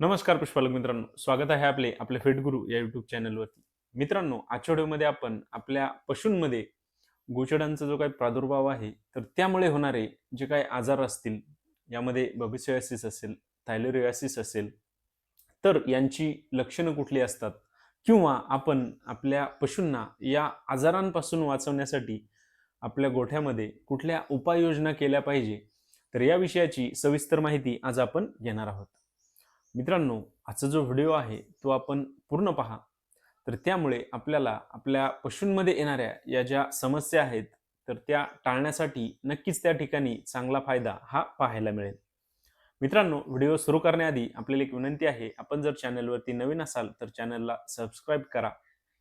नमस्कार पुष्पालक मित्रांनो. स्वागत आहे आपले आपले फिट गुरु या युट्यूब चॅनलवरती मित्रांनो आजच्या व्हिडिओमध्ये आपण आपल्या पशूंमध्ये गोचडांचा जो काही प्रादुर्भाव आहे तर त्यामुळे होणारे जे काही आजार असतील यामध्ये बबिसोयासिस असेल थायलोरियासिस असेल तर यांची लक्षणं कुठली असतात? किंवा आपण आपल्या पशूंना या आजारांपासून वाचवण्यासाठी आपल्या गोठ्यामध्ये कुठल्या उपाययोजना केल्या पाहिजे? तर या विषयाची सविस्तर माहिती आज आपण घेणार आहोत. मित्रांनो आजचा जो व्हिडिओ आहे तो आपण पूर्ण पहा. तर त्यामुळे आपल्याला आपल्या पशूंमध्ये येणाऱ्या या ज्या समस्या आहेत तर त्या टाळण्यासाठी नक्कीच त्या ठिकाणी चांगला फायदा हा पाहायला मिळेल. मित्रांनो व्हिडिओ सुरू करण्याआधी आपल्याला एक विनंती आहे आपण जर चॅनलवरती नवीन असाल तर चॅनलला सबस्क्राईब करा.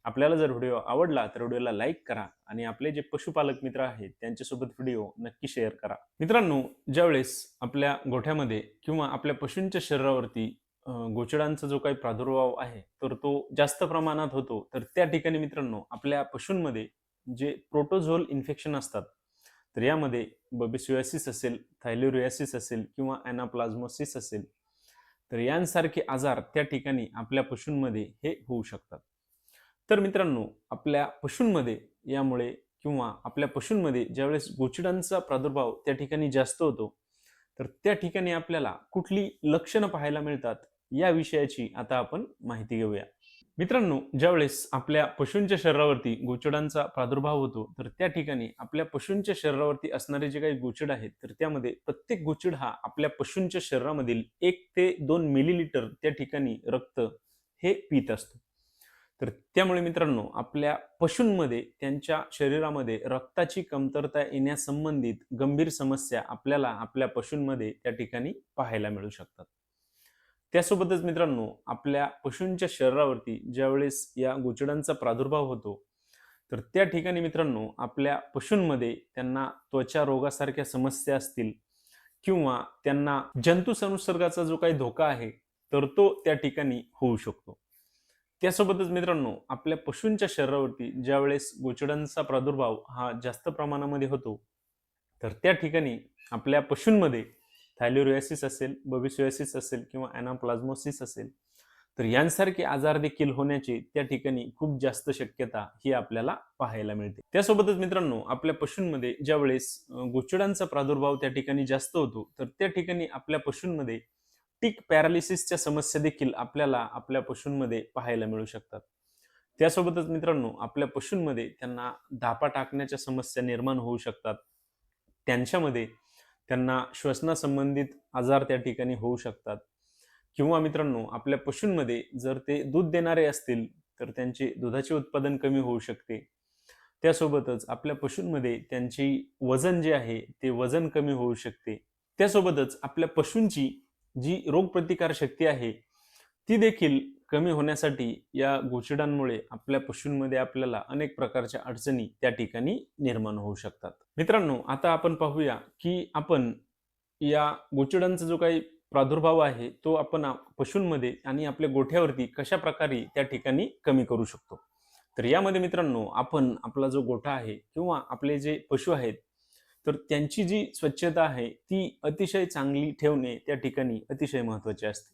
आपल्याला जर व्हिडिओ आवडला तर व्हिडिओला लाईक करा आणि आपले जे पशुपालक मित्र आहेत त्यांच्यासोबत व्हिडिओ नक्की शेअर करा. मित्रांनो ज्यावेळेस आपल्या गोठ्यामध्ये किंवा आपल्या पशूंच्या शरीरावरती गोचडांचा जो काही प्रादुर्भाव आहे तर तो जास्त प्रमाणात होतो तर त्या ठिकाणी मित्रांनो आपल्या पशूंमध्ये जे प्रोटोझोल इन्फेक्शन असतात तर यामध्ये बबिसिओसिस असेल थायलोरियासिस असेल किंवा अॅनाप्लाझ्मोसिस असेल तर यांसारखे आजार त्या ठिकाणी आपल्या पशूंमध्ये हे होऊ शकतात. तर मित्रांनो आपल्या पशूंमध्ये यामुळे किंवा आपल्या पशूंमध्ये ज्यावेळेस गोचिडांचा प्रादुर्भाव त्या ठिकाणी जास्त होतो तर त्या ठिकाणी आपल्याला कुठली लक्षणं पाहायला मिळतात या विषयाची आता आपण माहिती घेऊया. मित्रांनो ज्यावेळेस आपल्या पशूंच्या शरीरावरती गोचिडांचा प्रादुर्भाव होतो तर त्या ठिकाणी आपल्या पशूंच्या शरीरावरती असणारे जे काही गोचिड आहेत तर त्यामध्ये प्रत्येक गोचिड हा आपल्या पशूंच्या शरीरामधील एक ते दोन मिलीलिटर त्या ठिकाणी रक्त हे पित असतो. तर त्यामुळे मित्रांनो आपल्या पशूंमध्ये त्यांच्या शरीरामध्ये रक्ताची कमतरता येण्यासंबंधित गंभीर समस्या आपल्याला आपल्या पशूंमध्ये त्या ठिकाणी पाहायला मिळू शकतात. त्यासोबतच मित्रांनो आपल्या पशूंच्या शरीरावरती ज्यावेळेस या गोचडांचा प्रादुर्भाव होतो तर त्या ठिकाणी मित्रांनो आपल्या पशूंमध्ये त्यांना त्वचा रोगासारख्या समस्या असतील किंवा त्यांना जंतू संसर्गाचा जो काही धोका आहे तर तो त्या ठिकाणी होऊ शकतो. त्यासोबतच मित्रांनो आपल्या पशूंच्या शरीरावरती ज्यावेळेस गोचडांचा प्रादुर्भाव हा जास्त प्रमाणामध्ये होतो तर त्या ठिकाणी आपल्या पशूंमध्ये थायलोरियासिस असेल बबिसोयासिस असेल किंवा अॅनाप्लाझमोसिस असेल तर यांसारखे आजार देखील होण्याची त्या ठिकाणी खूप जास्त शक्यता ही आपल्याला पाहायला मिळते. त्यासोबतच मित्रांनो आपल्या पशूंमध्ये ज्यावेळेस गोचडांचा प्रादुर्भाव त्या ठिकाणी जास्त होतो तर त्या ठिकाणी आपल्या पशूंमध्ये टिक पॅरालिसिसच्या समस्या देखील आपल्याला आपल्या पशूंमध्ये पाहायला मिळू शकतात. त्यासोबतच मित्रांनो आपल्या पशूंमध्ये त्यांना धापा टाकण्याच्या समस्या निर्माण होऊ शकतात. त्यांच्यामध्ये त्यांना श्वसनासंबंधित आजार त्या ठिकाणी होऊ शकतात. किंवा मित्रांनो आपल्या पशूंमध्ये जर ते दूध देणारे असतील तर त्यांचे दुधाचे उत्पादन कमी होऊ शकते. त्यासोबतच आपल्या पशूंमध्ये त्यांची वजन जे आहे ते वजन कमी होऊ शकते. त्यासोबतच आपल्या पशूंची जी रोगप्रतिकार शक्ती आहे ती देखील कमी होण्यासाठी या गोचिडांमुळे आपल्या पशूंमध्ये आपल्याला अनेक प्रकारच्या अडचणी त्या ठिकाणी निर्माण होऊ शकतात. मित्रांनो आता आपण पाहूया की आपण या गोचिडांचा जो काही प्रादुर्भाव आहे तो आपण पशूंमध्ये आणि आपल्या गोठ्यावरती कशा प्रकारे त्या ठिकाणी कमी करू शकतो? तर यामध्ये मित्रांनो आपण आपला जो गोठा आहे किंवा आपले जे पशु आहेत तर त्यांची जी स्वच्छता आहे ती अतिशय चांगली ठेवणे त्या ठिकाणी अतिशय महत्त्वाचे असते.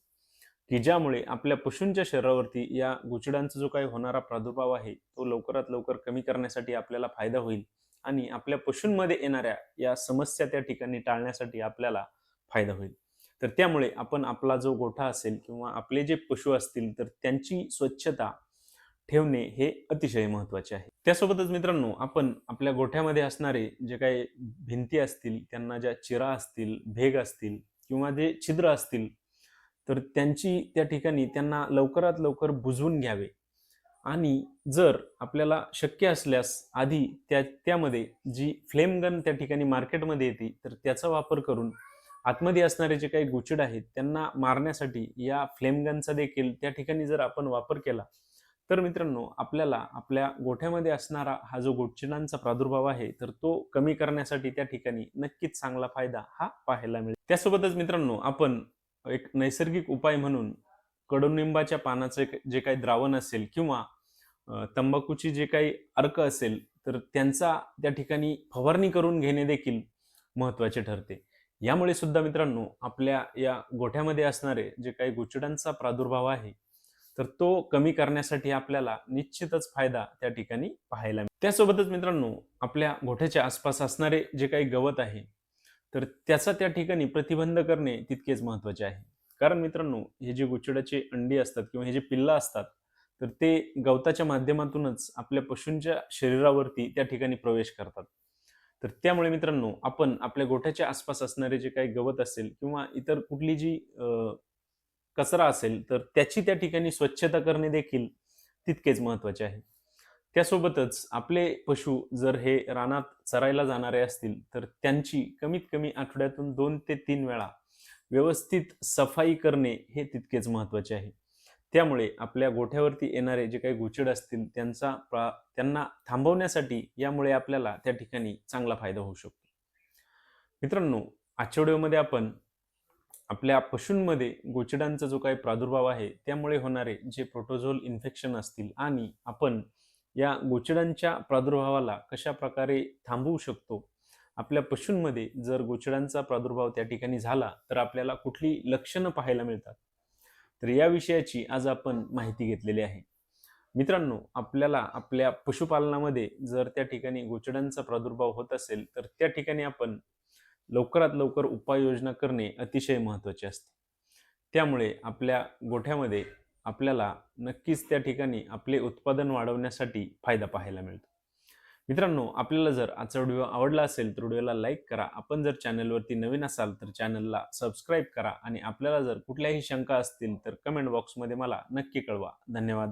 की ज्यामुळे आपल्या पशूंच्या शरीरावरती या गोचिडांचा जो काही होणारा प्रादुर्भाव आहे तो लवकरात लवकर कमी करण्यासाठी आपल्याला फायदा होईल आणि आपल्या पशूंमध्ये येणाऱ्या या समस्या त्या ठिकाणी टाळण्यासाठी आपल्याला फायदा होईल. तर त्यामुळे आपण आपला जो गोठा असेल किंवा आपले जे पशु असतील तर त्यांची स्वच्छता ठेवणे हे अतिशय महत्त्वाचे आहे. त्यासोबतच मित्रांनो आपण आपल्या गोठ्यामध्ये असणारे जे काही भिंती असतील त्यांना ज्या चिरा असतील भेग असतील किंवा जे छिद्र असतील तर त्यांची त्या ठिकाणी त्यांना लवकरात लवकर बुजवून घ्यावे. आणि जर आपल्याला शक्य असल्यास आधी त्या त्यामध्ये जी फ्लेम गन त्या ठिकाणी मार्केटमध्ये येते तर त्याचा वापर करून आतमध्ये असणारे जे काही गुचिड आहेत त्यांना मारण्यासाठी या फ्लेम गनचा देखील त्या ठिकाणी जर आपण वापर केला तर मित्रांनो आपल्याला आपल्या गोठ्यामध्ये असणारा हा जो गोठचिडांचा प्रादुर्भाव आहे तर तो कमी करण्यासाठी त्या ठिकाणी नक्कीच चांगला फायदा हा पाहायला मिळेल. त्यासोबतच मित्रांनो आपण एक नैसर्गिक उपाय म्हणून कडुनिंबाच्या पानाचं जे काही द्रावण असेल किंवा तंबाखूची जे काही अर्क असेल तर त्यांचा त्या ठिकाणी फवारणी करून घेणे देखील महत्त्वाचे ठरते. यामुळे सुद्धा मित्रांनो आपल्या या गोठ्यामध्ये असणारे जे काही गोचिडांचा प्रादुर्भाव आहे तर तो कमी करण्यासाठी आपल्याला निश्चितच फायदा त्या ठिकाणी पाहायला मिळतो. त्यासोबतच मित्रांनो आपल्या गोठ्याच्या आसपास असणारे जे काही गवत आहे तर त्याचा त्या ठिकाणी प्रतिबंध करणे तितकेच महत्त्वाचे आहे. कारण मित्रांनो हे जे गोचिडाचे अंडी असतात किंवा हे जे पिल्लं असतात तर ते गवताच्या माध्यमातूनच आपल्या पशूंच्या शरीरावरती त्या ठिकाणी प्रवेश करतात. तर त्यामुळे मित्रांनो आपण आपल्या गोठ्याच्या आसपास असणारे जे काही गवत असेल किंवा इतर कुठली जी कचरा असेल तर त्याची त्या ठिकाणी स्वच्छता करणे देखील तितकेच महत्त्वाचे आहे. त्यासोबतच आपले पशु जर हे रानात चरायला जाणारे असतील तर त्यांची कमीत कमी आठवड्यातून दोन ते तीन वेळा व्यवस्थित सफाई करणे हे तितकेच महत्त्वाचे आहे. त्यामुळे आपल्या गोठ्यावरती येणारे जे काही गोचिड असतील त्यांचा त्यांना थांबवण्यासाठी यामुळे आपल्याला त्या ठिकाणी चांगला फायदा होऊ शकतो. मित्रांनो आजच्या व्हिडिओमध्ये आपण आपल्या पशूंमध्ये गोचिडांचा जो काही प्रादुर्भाव आहे त्यामुळे होणारे जे प्रोटोझोल इन्फेक्शन असतील आणि आपण या गोचिडांच्या प्रादुर्भावाला कशा प्रकारे थांबवू शकतो आपल्या पशूंमध्ये जर गोचिडांचा प्रादुर्भाव त्या ठिकाणी झाला तर आपल्याला कुठली लक्षणं पाहायला मिळतात? तर या विषयाची आज आपण माहिती घेतलेली आहे. मित्रांनो आपल्याला आपल्या पशुपालनामध्ये जर त्या ठिकाणी गोचिडांचा प्रादुर्भाव होत असेल तर त्या ठिकाणी आपण लवकरात लवकर उपाययोजना करणे अतिशय महत्त्वाचे असते. त्यामुळे आपल्या गोठ्यामध्ये आपल्याला नक्कीच त्या ठिकाणी आपले उत्पादन वाढवण्यासाठी फायदा पाहायला मिळतो. मित्रांनो आपल्याला जर आजचा व्हिडिओ आवडला असेल तर व्हिडिओला लाईक करा. आपण जर चॅनलवरती नवीन असाल तर चॅनलला सबस्क्राईब करा आणि आपल्याला जर कुठल्याही शंका असतील तर कमेंट बॉक्समध्ये मला नक्की कळवा. धन्यवाद.